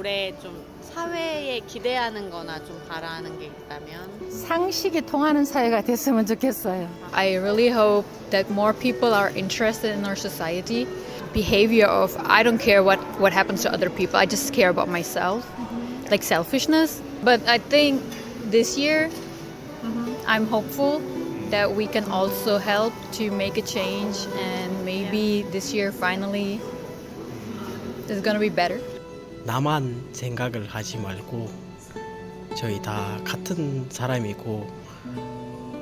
올해 좀 사회에 기대하는 거나 좀 바라는 게 있다면 상식이 통하는 사회가 됐으면 좋겠어요. I really hope that more people are interested in our society. Behavior of I don't care what, what happens to other people, I just care about myself, like selfishness. But I think this year, I'm hopeful that we can also help to make a change, and maybe this year finally is gonna be better. 나만 생각을 하지 말고 저희 다 같은 사람이고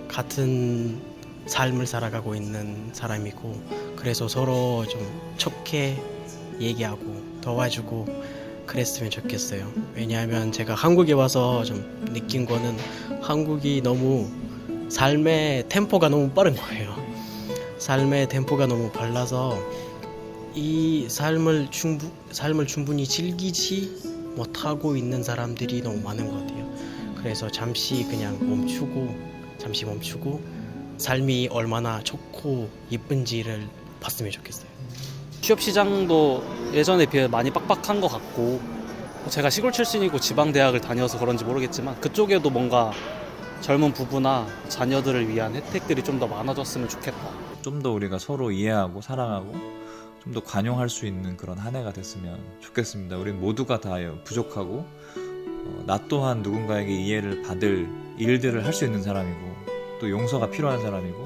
같은 삶을 살아가고 있는 사람이고 그래서 서로 좀 좋게 얘기하고 도와주고 그랬으면 좋겠어요. 왜냐하면 제가 한국에 와서 좀 느낀 거는 한국이 너무 삶의 템포가 너무 빠른 거예요. 삶의 템포가 너무 빨라서 이 삶을 충분 삶을 충분히 즐기지 못하고 있는 사람들이 너무 많은 것 같아요. 그래서 잠시 그냥 멈추고 잠시 멈추고 삶이 얼마나 좋고 예쁜지를 봤으면 좋겠어요. 취업 시장도 예전에 비해 많이 빡빡한 것 같고 제가 시골 출신이고 지방 대학을 다녀서 그런지 모르겠지만 그쪽에도 뭔가 젊은 부부나 자녀들을 위한 혜택들이 좀 더 많아졌으면 좋겠다. 좀 더 우리가 서로 이해하고 사랑하고 좀 더 관용할 수 있는 그런 한 해가 됐으면 좋겠습니다. 우린 모두가 다 부족하고 어, 나 또한 누군가에게 이해를 받을 일들을 할 수 있는 사람이고 또 용서가 필요한 사람이고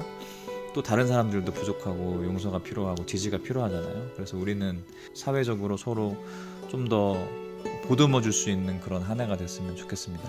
또 다른 사람들도 부족하고 용서가 필요하고 지지가 필요하잖아요. 그래서 우리는 사회적으로 서로 좀 더 보듬어 줄 수 있는 그런 한 해가 됐으면 좋겠습니다.